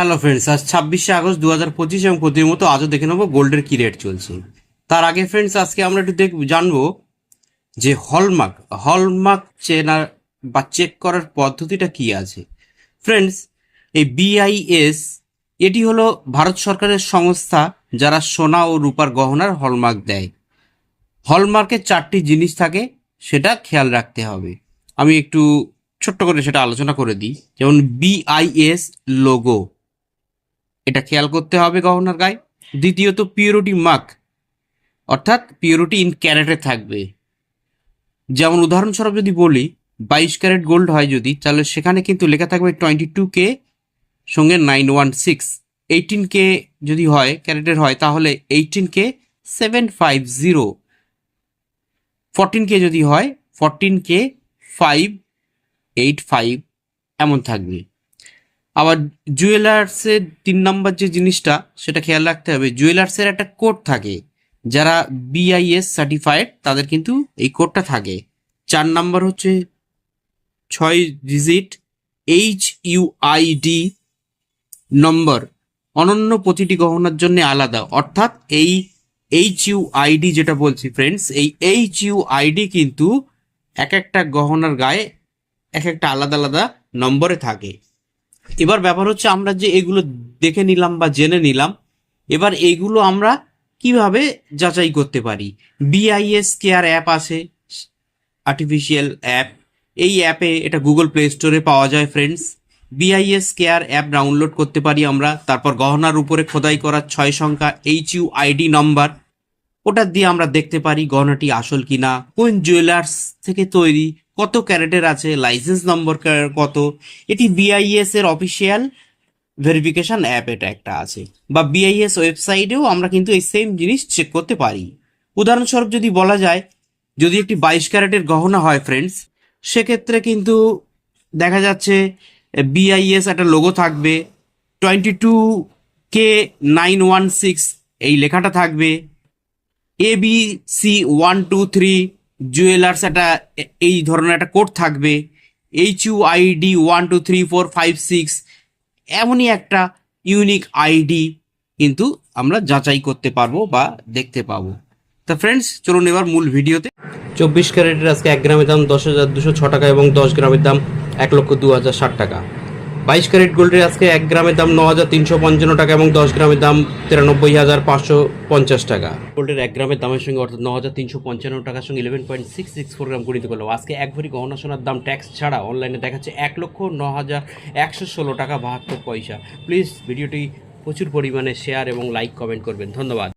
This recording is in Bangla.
হ্যালো ফ্রেন্ডস আজ ছাব্বিশে আগস্ট দু হাজার পঁচিশ এবং প্রতির মতো আজও দেখে নেব গোল্ডের কি রেট চলছে। তার আগে ফ্রেন্ডস আজকে আমরা একটু দেখ জানব যে হলমার্ক হলমার্ক চেনার বা চেক করার পদ্ধতিটা কি আছে। ফ্রেন্ডস এই বিআইএস এটি হলো ভারত সরকারের সংস্থা যারা সোনা ও রূপার গহনার হলমার্ক দেয়। হলমার্কের চারটি জিনিস থাকে, সেটা খেয়াল রাখতে হবে। আমি একটু ছোট্ট করে সেটা আলোচনা করে দিই। যেমন বিআইএস লোগো এটা খেয়াল করতে হবে গহনার গায়ে। দ্বিতীয়ত পিওরিটি মার্ক অর্থাৎ পিওরিটি ইন ক্যারেটে থাকবে। যেমন উদাহরণস্বরূপ যদি বলি, বাইশ ক্যারেট গোল্ড হয় যদি, তাহলে সেখানে কিন্তু লেখা থাকবে টোয়েন্টি টু কে সঙ্গে nine one six eighteen K যদি হয়, ক্যারেটের হয়, তাহলে eighteen K seven five zero fourteen K যদি হয় fourteen K five eight five এমন থাকবে। আবার জুয়েলার্সের তিন নম্বর যে জিনিসটা, সেটা খেয়াল রাখতে হবে, জুয়েলার্সের একটা কোড থাকে। যারা বিআইএস সার্টিফাইড তাদের কিন্তু এই কোডটা থাকে। চার নাম্বার হচ্ছে ছয় ডিজিট এইচ ইউআইডি নম্বর অনন্য প্রতিটি গহনার জন্য আলাদা। অর্থাৎ এই এইচ ইউ আইডি যেটা বলছি ফ্রেন্ডস এই এইচ ইউ আইডি কিন্তু এক একটা গহনার গায়ে এক একটা আলাদা আলাদা নম্বরে থাকে। এবার ব্যাপার হচ্ছে আমরা যে এগুলো দেখে নিলাম বা জেনে নিলাম, এবার এইগুলো আমরা কীভাবে যাচাই করতে পারি? বিআইএস কেয়ার অ্যাপ আছে আর্টিফিশিয়াল অ্যাপ এই অ্যাপে এটা গুগল প্লে স্টোরে পাওয়া যায় friends BIS care app download করতে পারি আমরা, তারপর গহনার উপরে খোদাই করা ছয় সংখ্যা এইচ ইউ আইডি নম্বর ওটা দিয়ে আমরা দেখতে পারি গহনাটি আসল কিনা, কোন জুয়েলার্স থেকে তৈরি কত ক্যারেটের আছে লাইসেন্স নম্বর কত? এটি বিআইএস এর অফিসিয়াল ভেরিফিকেশন অ্যাপ এটা একটা আছে। বা বিআইএস ওয়েবসাইটেও আমরা কিন্তু এই সেম জিনিস চেক করতে পারি। উদাহরণস্বরূপ যদি বলা যায়, যদি একটি বাইশ ক্যারেটের গহনা হয় ফ্রেন্ডস সেক্ষেত্রে কিন্তু দেখা যাচ্ছে বিআইএস একটা লোগো থাকবে twenty two K nine one six এই লেখাটা থাকবে A B C one two three jewellers একটা এই ধরনের একটা কোড থাকবে। H U ID one two three four five six এমনই একটা ইউনিক আইডি কিন্তু আমরা যাচাই করতে পারব বা দেখতে পাবো। তা ফ্রেন্ডস চলুন এবার মূল ভিডিওতে। চব্বিশ ক্যারেটের আজকে এক গ্রামের দাম দশ হাজার দুশো ছ টাকা এবং দশ গ্রামের দাম এক লক্ষ দু হাজার ষাট টাকা। বাইশ ক্যারেট গোল্ডের আজকে এক গ্রামের দাম ন হাজার তিনশো পঞ্চান্ন টাকা এবং দশ গ্রামের দাম তিরানব্বই হাজার পাঁচশো পঞ্চাশ টাকা। গোল্ডের এক গ্রামের দামের সঙ্গে অর্থাৎ ন হাজার তিনশো পঞ্চান্ন টাকার সঙ্গে eleven point six six four gram গণিত করলাম আজকে এক ভরি গহনা সোনার দাম ট্যাক্স ছাড়া অনলাইনে দেখাচ্ছে এক লক্ষ ন হাজার একশো ষোলো টাকা বাহাত্তর পয়সা। প্লিজ ভিডিওটি প্রচুর পরিমাণে শেয়ার এবং লাইক কমেন্ট করবেন। ধন্যবাদ।